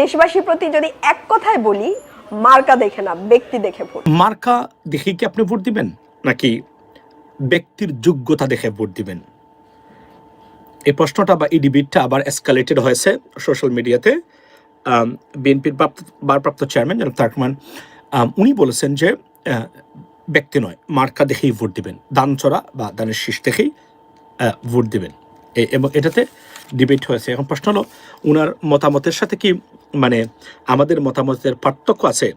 দেশবাসীর প্রতি যদি এক কথায় বলি মার্কা দেখে না ব্যক্তি দেখে ভোট। মার্কা দেখে কি আপনি ভোট দিবেন? নাকি ব্যক্তির যোগ্যতা দেখে ভোট দিবেন? এই প্রশ্নটা বা এই ডিবিটটা আবার এসকালেটেড হয়েছে সোশ্যাল মিডিয়াতে বিএনপির ভারপ্রাপ্ত চেয়ারম্যান জনাব তারেক রহমান আম, উনি বলেছেন যে ব্যক্তি নয় মার্কা দেখেই ভোট দিবেন। দান চড়া বা দানের শীষ দেখেই ভোট দিবেন। এবং এটাতে ডিবেট হয়েছে। এখন প্রশ্ন হলো ওনার মতামতের সাথে কি মানে আমাদের মতামতের পার্থক্য আছে।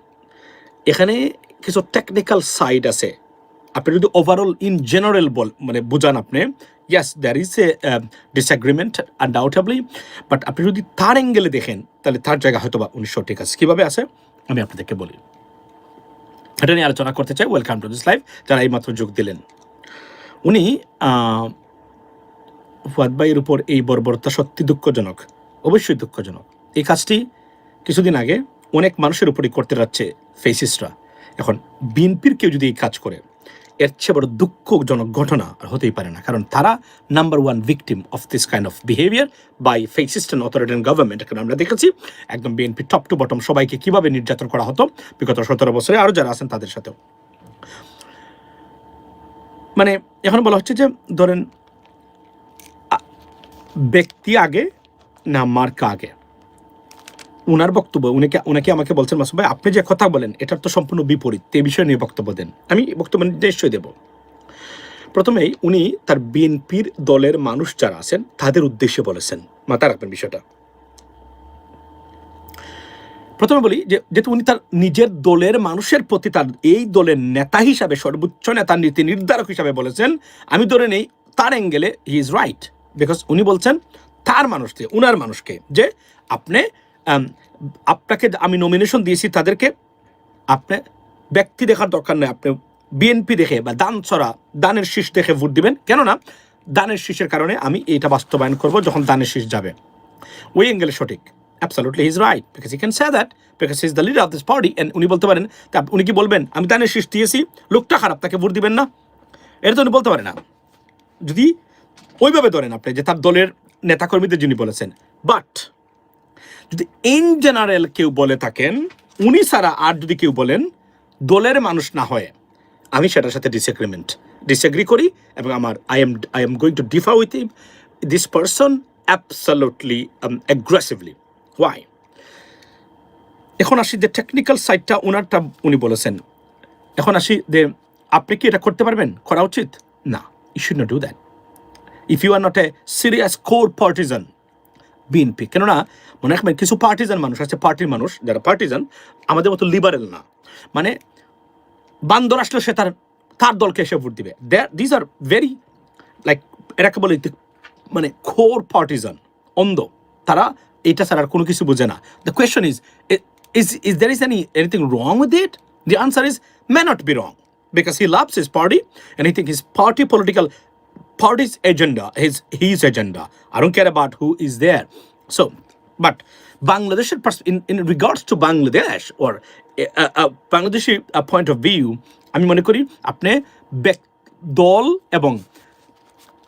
এখানে কিছু টেকনিক্যাল সাইড আছে। আপনি যদি ওভারঅল ইন জেনারেল বল মানে বুঝান আপনি yes there is a disagreement undoubtedly but আপনি যদি তার অ্যাঙ্গেলে দেখেন, তাহলে তার জায়গা হয়তো বা উনি সঠিক আছে। কীভাবে আছে? আমি আপনাদেরকে বলি। এটা নিয়ে আলোচনা করতে চাই। ওয়েলকাম টু দিস লাইফ যারা এইমাত্র যোগ দিলেন। উনি ফুয়াদ ভাইয়ের উপর এই বর্বরতা সত্যি দুঃখজনক। অবশ্যই দুঃখজনক। এই কাজটি কিছুদিন আগে অনেক মানুষের উপরই করতে যাচ্ছে ফেসিসরা এখন বিএনপির কেউ যদি এই কাজ করে, এর চেয়ে বড় দুঃখজনক ঘটনা আর হতেই পারে না। কারণ তারা number one victim of this kind of behaviour by fascist and authoritarian government এখন আমরা দেখেছি একদম বিএনপি টপ টু বটম সবাইকে কীভাবে নির্যাতন করা হতো বিগত সতেরো বছরে, আরও যারা আছেন তাদের সাথেও। মানে এখন বলা হচ্ছে যে, ধরেন ব্যক্তি আগে না মার্কা আগে? উনার বক্তব্য, উনাকে উনাকে আমাকে বলছেন মাসুদ ভাই, আপনি যে কথা বলেন, এটার তো সম্পূর্ণ বিপরীত। এই বিষয়ে নিয়ে বক্তব্য দেন। আমি বক্তব্য নিশ্চয়ই দেব। প্রথমেই উনি তার বিএনপির দলের মানুষ যারা আছেন, তাদের উদ্দেশ্যে বলেছেন। মাথা রাখবেন বিষয়টা। প্রথমে বলি যে, যেহেতু উনি তার নিজের দলের মানুষের প্রতি তার এই দলের নেতা হিসাবে, সর্বোচ্চ নেতা, নীতি নির্ধারক হিসাবে বলেছেন, আমি ধরে নেই, তার অ্যাঙ্গেলে হি ইজ রাইট। বিকজ উনি বলছেন, তার মানুষকে, উনার মানুষকে, যে আপনি আপনাকে আমি নমিনেশন দিয়েছি, তাদেরকে আপনি ব্যক্তি দেখার দরকার নেই। আপনি বিএনপি দেখে বা দান ছড়া, দানের শীষ দেখে ভোট দিবেন। কেননা, দানের শীষের কারণে আমি এটা বাস্তবায়ন করব যখন দানের শীষ যাবে। ওই অ্যাঙ্গেলে সঠিক। Absolutely is right because you can say that because is the leader of this party and উনি বলতে পারেন, তা উনি কি বলবেন, আমি দানের শীষ দিয়েছি, লোকটা খারাপ, তাকে ভোট দিবেন না। এটা তো উনি বলতে পারে না। যদি ওইভাবে ধরেন আপনি, যে তার দলের নেতাকর্মীদের যিনি বলেছেন বাট যদি ইন জেনারেল কেউ বলে থাকেন, উনি ছাড়া আর যদি কেউ বলেন, দলের মানুষ না হয়। আমি সেটার সাথে ডিসএগ্রিমেন্ট ডিসএগ্রি করি এবং আমার I am I am going to differ with this person absolutely aggressively why এখন আসি যে টেকনিক্যাল সাইডটা ওনারটা উনি বলেছেন। এখন আসি যে আপনি কি এটা করতে পারবেন? করা উচিত? না you should not do that if you are not a serious core partisan BNP. কেননা, মনে রাখবেন, কিছু পার্টিজান মানুষ আছে পার্টির মানুষ, যারা পার্টিজান আমাদের মতো লিবারেল না। মানে বান্দর আসলে সে তার তার দলকে এসে ভোট দিবে। দিস আর ভেরি লাইক এটাকে বলে মানে খোর পার্টিজান অন্ধ। তারা এটা ছাড়া আর কোনো কিছু বোঝে না। The question is is is there is any anything wrong with it the answer is may not be wrong loves his party, and he thinks his party political party's agenda is his agenda. I don't care about who is there. So, but Bangladesh, in, in regards to Bangladesh or uh, uh, Bangladeshi uh, point of view, আমি মনে করি আপনি দল এবং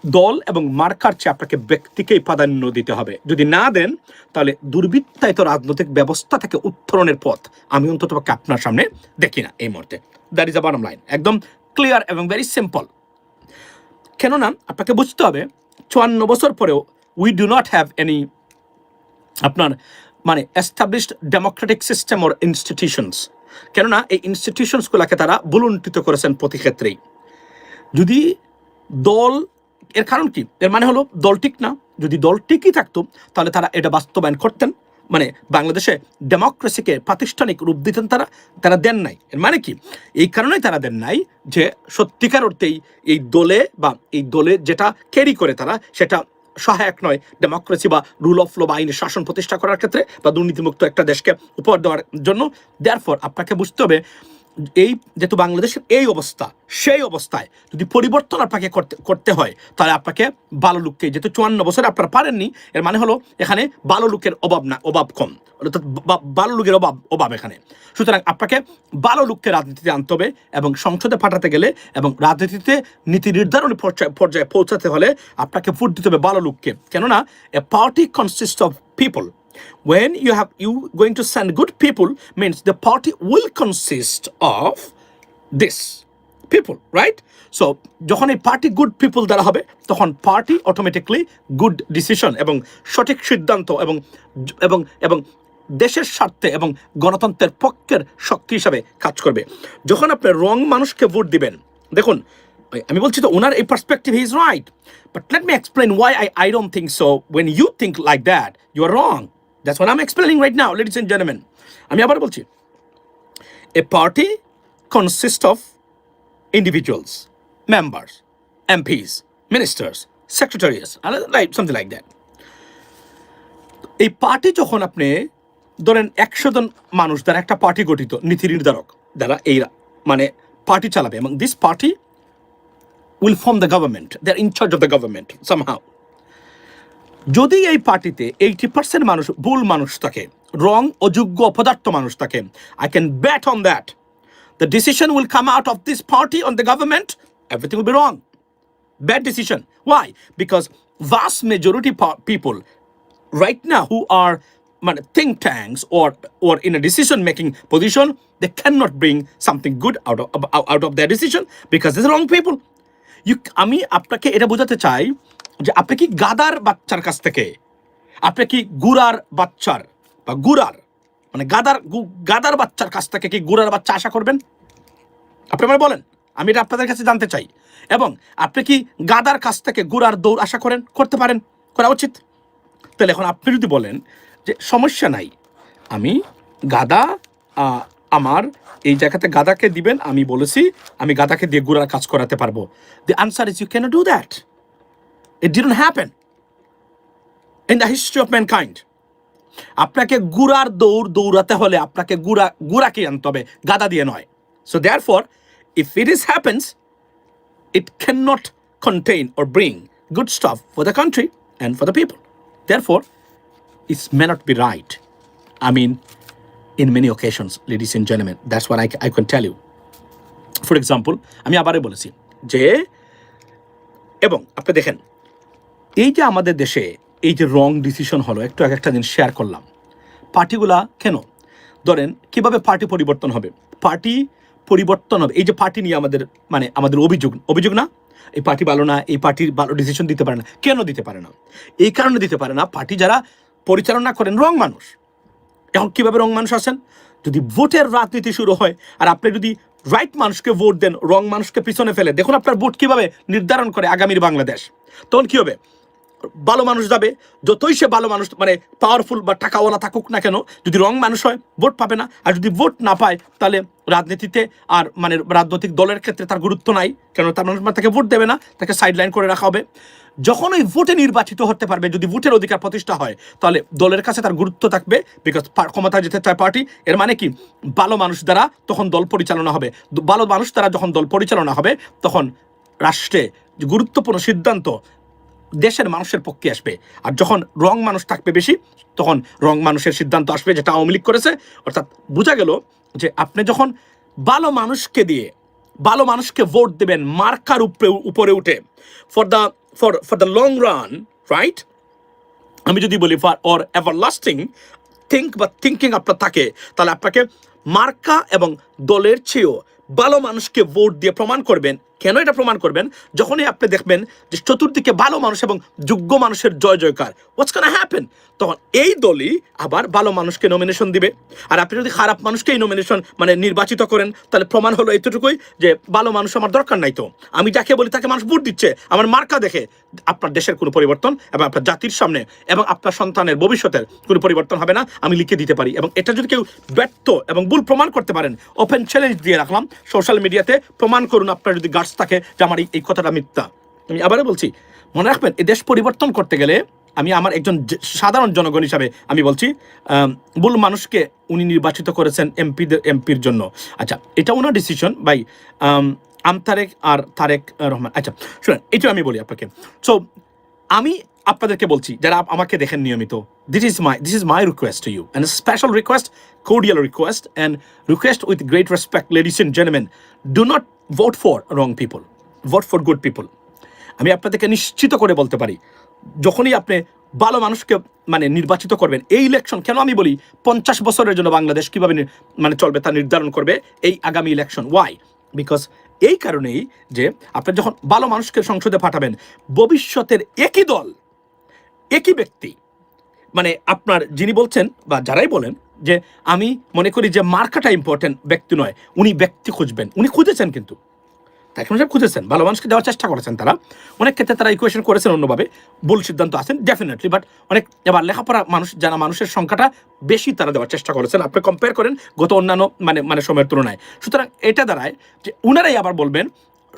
দল এবং marker চেয়ে আপনাকে ব্যক্তিকেই প্রাধান্য দিতে হবে যদি না দেন তাহলে দুর্বৃত্তায়িত রাজনৈতিক ব্যবস্থা থেকে উত্তরণের পথ আমি অন্তত আপনার সামনে দেখি না এই মুহূর্তে that is a bottom line একদম ক্লিয়ার এবং ভেরি সিম্পল কেননা আপনাকে বুঝতে হবে চুয়ান্ন বছর পরেও we do not have any আপনার মানে established democratic system or institutions কেননা এই ইনস্টিটিউশনসগুলোকে তারা বুলুণ্ঠিত করেছেন প্রতি ক্ষেত্রেই। যদি দল, এর কারণ কি? এর মানে হলো দল ঠিক না। যদি দল ঠিকই থাকতো, তাহলে তারা এটা বাস্তবায়ন করতেন। মানে বাংলাদেশে ডেমোক্রেসিকে প্রাতিষ্ঠানিক রূপ দিতেন তারা তারা দেন নাই। এর মানে কি? এই কারণেই তারা দেন নাই যে সত্যিকার অর্থেই এই দলে বা এই দলে যেটা ক্যারি করে তারা, সেটা সহায়ক নয়। ডেমোক্রেসি বা রুল অফ ল বা আইনের শাসন প্রতিষ্ঠা করার ক্ষেত্রে বা দুর্নীতিমুক্ত একটা দেশকে উপহার দেওয়ার জন্য। দেয়ার ফর আপনাকে বুঝতে হবে এই যেহেতু বাংলাদেশের এই অবস্থা, সেই অবস্থায় যদি পরিবর্তন আপনাকে করতে করতে হয়, তাহলে আপনাকে ভালো লোককে, যেহেতু চুয়ান্ন বছরে আপনারা পারেননি, এর মানে হলো এখানে ভালো লোকের অভাব না, অভাব কম। অর্থাৎ ভালো লোকের অভাব অভাব এখানে। সুতরাং আপনাকে ভালো লোককে রাজনীতিতে আনতে হবে এবং সংসদে পাঠাতে গেলে এবং রাজনীতিতে নীতি নির্ধারণী পর্যায়ে পর্যায়ে পৌঁছাতে হলে আপনাকে ভোট দিতে হবে ভালো লোককে। কেননা a party consist of people when you have, you going to send good people means the party will consist of this people, right? So, যখন এই পার্টি গুড পিপল দ্বারা হবে, তখন পার্টি অটোমেটিকলি গুড ডিসিশন এবং সঠিক সিদ্ধান্ত এবং এবং এবং দেশের স্বার্থে এবং গণতন্ত্রের পক্ষের শক্তি হিসাবে কাজ করবে। যখন আপনি রং মানুষকে ভোট দিবেন, দেখুন, আমি বলছি তো ওনার এই perspective is right but let me explain why I I don't think so when you think like that you are wrong that's one I am explaining right now ladies and gentleman আমি আবার বলছি a party consist of members, MPs, ministers, secretaries, and like something like that. এই party যখন আপনি ধরেন একশো জন মানুষ দ্বারা একটা পার্টি গঠিত নীতি নির্ধারক দ্বারা এই মানে পার্টি চালাবে এবং this party will form the government they are in charge of the government somehow যদি এই পার্টিতে এইটি পার্সেন্ট মানুষ ভুল মানুষ থাকে রং অযোগ্য অপদার্থ মানুষ থাকে I can bet on that the decision will come out of this party on the government, everything will be wrong. Bad decision. Why? Because vast majority people right now who are think tanks or or in a decision making position, they cannot bring something good out of out of their decision because they're the wrong people. You, আমি আপনাকে এটা বোঝাতে চাই যে আপনি কি গাদার বাচ্চার কাছ থেকে? আপনি কি গুড়ার বাচ্চার বা গুড়ার? মানে গাদার গাদার বাচ্চার কাছ থেকে কি গুড়ার বাচ্চা আশা করবেন? আপনি আমার বলেন, আমি এটা আপনাদের কাছে জানতে চাই। এবং আপনি কি গাদার কাছ থেকে গুড়ার দৌড় আশা করেন, করতে পারেন? করা উচিত। তাহলে এখন আপনি যদি বলেন যে সমস্যা নাই, আমি গাদা আমার এই জায়গাতে গাদাকে দিবেন, আমি বলেছি, আমি গাদাকে দিয়ে গুড়ার কাজ করাতে পারব। The answer is you can do that it didn't happen in the history of mankind আপনাকে গুড়ার দৌড় দৌড়াতে হলে আপনাকে গুড়া গুড়াকে আনতে হবে গাদা দিয়ে নয় so therefore if it is happens it cannot contain or bring good stuff for the country and for the people. Therefore, it may not be right. I mean, in many occasions, ladies and gentlemen, that's what I, I can tell you. For example, আমি আবারও বলেছি যে এবং আপনি দেখেন এই যে আমাদের দেশে এই যে রং ডিসিশন হলো, একটু এক একটা দিন শেয়ার করলাম। পার্টিগুলা কেন? ধরেন, কীভাবে পার্টি পরিবর্তন হবে? পার্টি পরিবর্তন হবে, এই যে পার্টি নিয়ে আমাদের মানে আমাদের অভিযোগ অভিযোগ না? এই পার্টি ভালো না, এই পার্টির ভালো ডিসিশন দিতে পারে না, কেন দিতে পারে না? এই কারণে দিতে পারে না, পার্টি যারা পরিচালনা করেন রং মানুষ। এখন কীভাবে রং মানুষ আসেন? যদি ভোটের রাজনীতি শুরু হয়, আর আপনি যদি রাইট মানুষকে ভোট দেন রং মানুষকে পিছনে ফেলে, দেখুন আপনার ভোট কীভাবে নির্ধারণ করে আগামীর বাংলাদেশ। তখন কি হবে? ভালো মানুষ যাবে, যতই সে ভালো মানুষ মানে পাওয়ারফুল বা টাকাওয়ালা থাকুক না কেন, যদি রং মানুষ হয় ভোট পাবে না। আর যদি ভোট না পায়, তাহলে রাজনীতিতে আর মানে রাজনৈতিক দলের ক্ষেত্রে তার গুরুত্ব নাই, কেন তার মানুষ তাকে ভোট দেবে না, তাকে সাইডলাইন করে রাখা হবে। যখন ওই ভোটে নির্বাচিত হতে পারবে, যদি ভোটের অধিকার প্রতিষ্ঠা হয়, তাহলে দলের কাছে তার গুরুত্ব থাকবে বিকজ ক্ষমতায় যেতে চায় পার্টি এর মানে কি? ভালো মানুষ দ্বারা তখন দল পরিচালনা হবে। ভালো মানুষ দ্বারা যখন দল পরিচালনা হবে, তখন রাষ্ট্রে গুরুত্বপূর্ণ সিদ্ধান্ত দেশের মানুষের পক্ষে আসবে। আর যখন রং মানুষ থাকবে বেশি, তখন রং মানুষের সিদ্ধান্ত আসবে, যেটা আওয়ামী লীগ করেছে। অর্থাৎ বোঝা গেল যে আপনি যখন ভালো মানুষকে দিয়ে, ভালো মানুষকে ভোট দেবেন মার্কার উপরে উপরে উঠে for the for for the long run right আমি যদি বলি for or everlasting think বা থিঙ্কিং আপনার থাকে, তাহলে আপনাকে মার্কা এবং দলের চেয়েও ভালো মানুষকে ভোট দিয়ে প্রমাণ করবেন কেন এটা প্রমাণ করবেন? যখনই আপনি দেখবেন যে চতুর্দিকে ভালো মানুষ এবং যোগ্য মানুষের জয় জয়কার হোয়াটস কানা হ্যাপেন তখন এই দলই আবার ভালো মানুষকে নমিনেশন দিবে। আর আপনি যদি খারাপ মানুষকেই নমিনেশন মানে নির্বাচিত করেন, তাহলে প্রমাণ হলো এতটুকুই যে ভালো মানুষ আমার দরকার নাই তো। আমি যাকে বলি তাকে মানুষ ভোট দিচ্ছে, আমার মার্কা দেখে আপনার দেশের কোনো পরিবর্তন এবং আপনার জাতির সামনে এবং আপনার সন্তানের ভবিষ্যতের কোনো পরিবর্তন হবে না, আমি লিখে দিতে পারি। এবং এটা যদি কেউ ব্যর্থ এবং ভুল প্রমাণ করতে পারেন ওপেন চ্যালেঞ্জ দিয়ে রাখলাম। সোশ্যাল মিডিয়াতে প্রমাণ করুন আপনার যদি গার্ডস থাকে যে আমার এই- কথাটা মিথ্যা। আমি আবারও বলছি মনে রাখবেন এই দেশ পরিবর্তন করতে গেলে আমি আমার একজন সাধারণ জনগণ হিসাবে আমি বলছি আম, ভুল মানুষকে উনি নির্বাচিত করেছেন এমপিদের এমপির জন্য। আচ্ছা এটা ওনার ডিসিশন বাই আম তারেক আর তারেক রহমান। আচ্ছা শুনেন এটা আমি বলি আপনাকে। সো আমি আপনাদেরকে বলছি যারা আমাকে দেখেন নিয়মিত this is my this is my request you and special request cordial request and request with great respect ladies and gentlemen do not vote for wrong people vote for good people আমি আপনাদেরকে নিশ্চিত করে বলতে পারি, যখনই আপনি ভালো মানুষকে মানে নির্বাচিত করবেন, এই ইলেকশন কেন আমি বলি, পঞ্চাশ বছরের জন্য বাংলাদেশ কীভাবে মানে চলবে তা নির্ধারণ করবে এই আগামী ইলেকশন ওয়াই বিকজ এই কারণেই যে আপনি যখন ভালো মানুষকে সংসদে পাঠাবেন, ভবিষ্যতের একই দল, একই ব্যক্তি মানে আপনার যিনি বলছেন বা যারাই বলেন যে আমি মনে করি যে মার্কাটা ইম্পর্টেন্ট ব্যক্তি নয়, উনি ব্যক্তি খুঁজবেন। উনি খুঁজেছেন কিন্তু। তাই সাহেব খুঁজেছেন, ভালো মানুষকে দেওয়ার চেষ্টা করেছেন তারা। অনেক ক্ষেত্রে তারা ইকুয়েশন করেছেন অন্যভাবে, ভুল সিদ্ধান্ত আছেন ডেফিনেটলি বাট অনেক এবার লেখাপড়া মানুষ, যারা মানুষের সংখ্যাটা বেশি তারা দেওয়ার চেষ্টা করেছেন। আপনি কম্পেয়ার করেন গত অন্যান্য মানে মানে সময়ের তুলনায়। সুতরাং এটা দাঁড়ায় যে উনারাই আবার বলবেন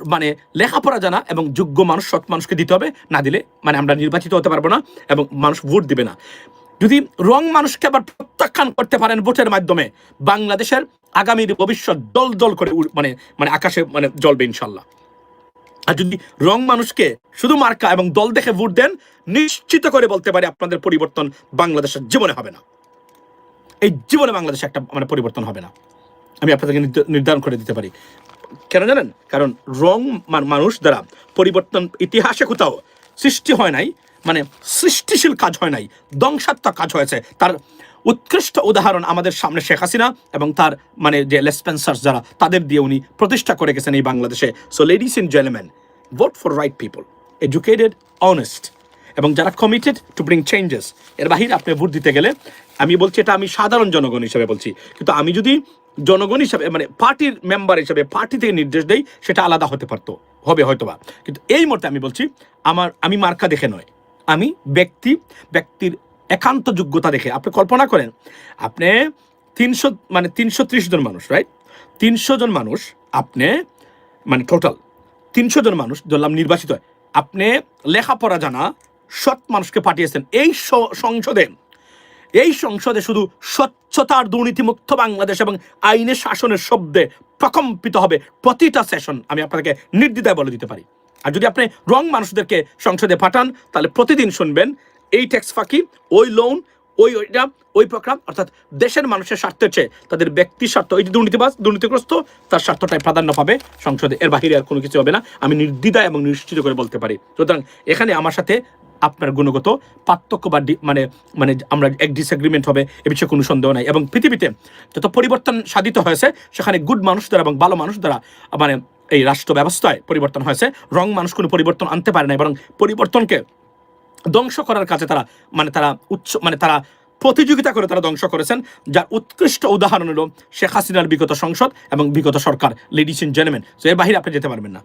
মানে লেখাপড়া জানা এবং যোগ্য মানুষ, সৎ মানুষকে দিতে হবে, না দিলে মানে আমরা নির্বাচিত হতে পারব না এবং মানুষ ভোট দিবে না। যদি রং মানুষকে আবার প্রত্যাখ্যান করতে পারেন ভোটের মাধ্যমে, বাংলাদেশের আগামীর ভবিষ্যৎ দল দল করে মানে মানে আকাশে মানে জ্বলবে ইনশাল্লাহ। আর যদি রং মানুষকে শুধু মার্কা এবং দল দেখে ভোট দেন, নিশ্চিত করে বলতে পারি আপনাদের পরিবর্তন বাংলাদেশের জীবনে হবে না। এই জীবনে বাংলাদেশে একটা মানে পরিবর্তন হবে না। আমি আপনাদেরকে নির্ধারণ করে দিতে পারি। কেন জানেন? কারণ রং মানুষ দ্বারা পরিবর্তন ইতিহাসে কোথাও সৃষ্টি হয় নাই। মানে সৃষ্টিশীল কাজ হয় নাই, ধ্বংসাত্মক কাজ হয়েছে। তার উৎকৃষ্ট উদাহরণ আমাদের সামনে শেখ হাসিনা এবং তার মানে যে লেসপেন্সার্স যারা, তাদের দিয়ে উনি প্রতিষ্ঠা করে গেছেন এই বাংলাদেশে। So ladies and gentlemen vote for right people educated honest এবং যারা কমিটেড টু ব্রিং চেঞ্জেস এর বাহিরে আপনি ভোট দিতে গেলে, আমি বলছি এটা আমি সাধারণ জনগণ হিসেবে বলছি। কিন্তু আমি যদি জনগণ হিসাবে মানে পার্টির মেম্বার হিসেবে পার্টি থেকে নির্দেশ দেই, সেটা আলাদা হতে পারতো, হবে হয়তোবা। কিন্তু এই মুহূর্তে আমি বলছি, আমার, আমি মার্কা দেখে নয়। আমি ব্যক্তি, ব্যক্তির একান্ত যোগ্যতা দেখে। আপনি কল্পনা করেন, আপনি তিনশো মানে তিনশো ত্রিশ জন মানুষ রাইট তিনশো জন মানুষ, আপনি মানে টোটাল তিনশো জন মানুষ, ধরলাম নির্বাচিত হয়, আপনি লেখাপড়া জানা, সৎ মানুষকে পাঠিয়েছেন। এই সংসদে এই সংসদে শুধু স্বচ্ছতার দুর্নীতিমুক্ত বাংলাদেশ এবং আইনের শাসনের শব্দে প্রকম্পিত হবে প্রতিটা সেশন আমি আপনাকে নির্দ্বিধায় বলে দিতে পারি। আর যদি আপনি রং মানুষদেরকে সংসদে পাঠান, তাহলে প্রতিদিন শুনবেন, এই ট্যাক্স ফাঁকি, ওই লোন ওই ওইটা, ওই প্রোগ্রাম অর্থাৎ দেশের মানুষের স্বার্থের চেয়ে তাদের ব্যক্তি স্বার্থ, এই যে দুর্নীতিগ্রস্ত, তার স্বার্থটাই প্রাধান্য পাবে সংসদে। এর বাহিরে আর কোনো কিছু হবে না। আমি নির্দ্বিধায় এবং নিশ্চিত করে বলতে পারি। সুতরাং এখানে আমার সাথে আপনার গুণগত পার্থক্য বা মানে মানে আমরা এক ডিসএগ্রিমেন্ট হবে, এ বিষয়ে কোনো সন্দেহ নাই। এবং পৃথিবীতে যত পরিবর্তন সাধিত হয়েছে, সেখানে গুড মানুষ দ্বারা এবং ভালো মানুষ দ্বারা মানে এই রাষ্ট্র ব্যবস্থায় পরিবর্তন হয়েছে, রং মানুষ কোনো পরিবর্তন আনতে পারে না বরং পরিবর্তনকে ধ্বংস করার কাজে তারা মানে তারা উচ্চ মানে তারা প্রতিযোগিতা করে তারা ধ্বংস করেছেন, যার উৎকৃষ্ট উদাহরণ হল শেখ হাসিনার বিগত সংসদ এবং বিগত সরকার লেডিস ইন জেনেমেন তো এর বাহিরে আপনি যেতে পারবেন না।